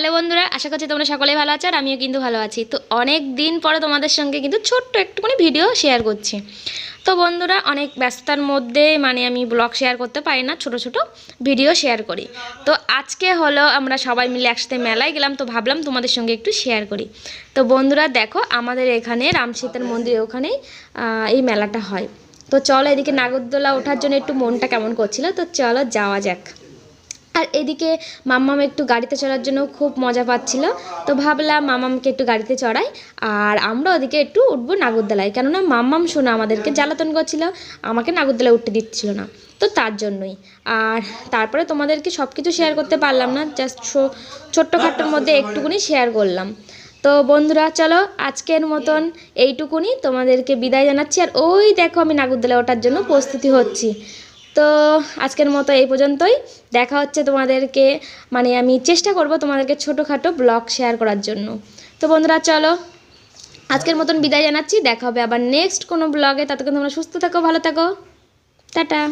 Hello বন্ধুরা, আশা করছি তোমরা সকলেই ভালো আছো আর আমিও কিন্তু ভালো আছি। তো অনেক দিন পরে তোমাদের সঙ্গে কিন্তু ছোট্ট একটুখানি ভিডিও শেয়ার করছি। তো বন্ধুরা, অনেক ব্যস্ততার মধ্যে মানে আমি ব্লগ শেয়ার করতে পারি না, ছোট ছোট ভিডিও শেয়ার করি। তো আজকে হলো আমরা সবাই মিলে একসাথে মেলায় গেলাম, তো ভাবলাম তোমাদের সঙ্গে একটু শেয়ার করি। তো বন্ধুরা, দেখো আমাদের এখানে রামসীতার মন্দিরের ওখানেই এই মেলাটা হয়। তো চলো এদিকে নাগরদোলা ওঠার জন্য একটু মনটা কেমন করছিল, তো চলো যাওয়া যাক। আর এদিকে মাম্মাম একটু গাড়িতে চড়ার জন্য খুব মজা পাচ্ছিল। তো ভাবলাম মামামকে একটু গাড়িতে চড়াই। আর আমরা ওদিকে একটু উঠবো নাগরদোলায়। কেননা মাম্মাম শোনা আমাদেরকে জ্বালাতন করছিল, আমাকে নাগরদোলায় উঠতে দিচ্ছিল না। তো তার জন্যই। আর তারপরে তোমাদেরকে সব কিছু শেয়ার করতে পারলাম না জাস্ট ছোট্টখাট্টোর মধ্যে একটুকুনি শেয়ার করলাম। তো বন্ধুরা, চলো আজকের মতন এইটুকুনি তোমাদেরকে বিদায় জানাচ্ছি। আর ওই দেখো আমি নাগরদোলায় ওঠার জন্য প্রস্তুতি হচ্ছি। তো আজকের মতো এই পর্যন্তই। দেখা হচ্ছে তোমাদেরকে মানে আমি চেষ্টা করব তোমাদেরকে ছোটোখাটো ব্লগ শেয়ার করার জন্য। তো বন্ধুরা, চলো, আজকের মতন বিদায় জানাচ্ছি। দেখা হবে আবার নেক্সট কোনো ব্লগে। ততক্ষণ তোমরা সুস্থ থাকো, ভালো থাকো। টাটা।